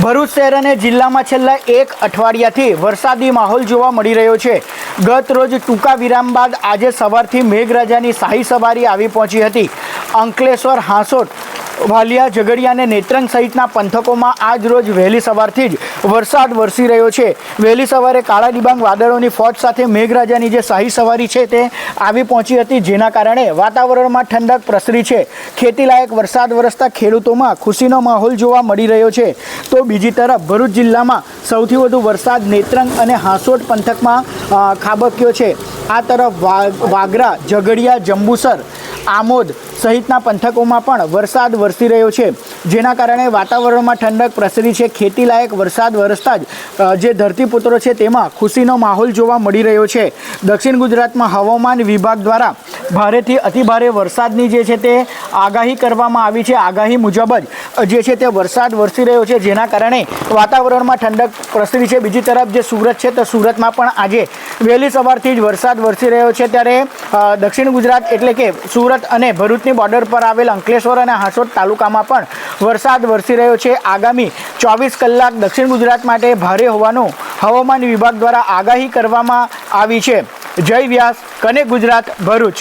ભરૂચ શહેર અને જિલ્લામાં છેલ્લા એક અઠવાડિયાથી વરસાદી માહોલ જોવા મળી રહ્યો છે. ગત રોજ ટૂંકા વિરામ બાદ આજે સવારથી મેઘરાજાની શાહી સવારી આવી પહોંચી હતી. અંકલેશ્વર હાંસોટ વાલિયા, ઝઘડિયા અને નેત્રંગ સહિતના પંથકોમાં આજ રોજ વહેલી સવારથી જ વરસાદ વરસી રહ્યો છે. વહેલી સવારે કાળા ડિબાંગ વાદળોની ફોજ સાથે મેઘરાજાની જે શાહી સવારી છે તે આવી પહોંચી હતી, જેના કારણે વાતાવરણમાં ઠંડક પ્રસરી છે. ખેતીલાયક વરસાદ વરસતા ખેડૂતોમાં ખુશીનો માહોલ જોવા મળી રહ્યો છે. તો બીજી તરફ ભરૂચ જિલ્લામાં સૌથી વધુ વરસાદ નેત્રંગ અને હાંસોટ પંથકમાં ખાબક્યો છે. આ તરફ વાગરા, ઝઘડિયા, જંબુસર આમોદ સહિતના પંથકોમાં પણ વરસાદ વરસી રહ્યો છે. જેના કારણે વાતાવરણમાં ઠંડક પ્રસરી છે. ખેતીલાયક વરસાદ વરસતા જ જે ધરતીપુત્રો છે તેમાં ખુશીનો માહોલ જોવા મળી રહ્યો છે. દક્ષિણ ગુજરાતમાં હવામાન વિભાગ દ્વારા ભારેથી અતિભારે વરસાદની જે છે તે આગાહી કરવામાં આવી છે, આગાહી મુજબ જ જે છે તે વરસાદ વરસી રહ્યો છે. જેના કારણે વાતાવરણમાં ઠંડક પ્રસરી છે. બીજી તરફ જે સુરત છે, તો સુરતમાં પણ આજે વહેલી સવારથી જ વરસાદ વરસી રહ્યો છે. ત્યારે દક્ષિણ ગુજરાત એટલે કે સુરત અને ભરૂચની બોર્ડર પર આવેલ અંકલેશ્વર અને હાંસોદ તાલુકામાં પણ વરસાદ વરસી રહ્યો છે. આગામી ચોવીસ કલાક દક્ષિણ ગુજરાત માટે ભારે હોવાનું હવામાન વિભાગ દ્વારા આગાહી કરવામાં આવી છે. જય વ્યાસ કને ગુજરાત ભરૂચ?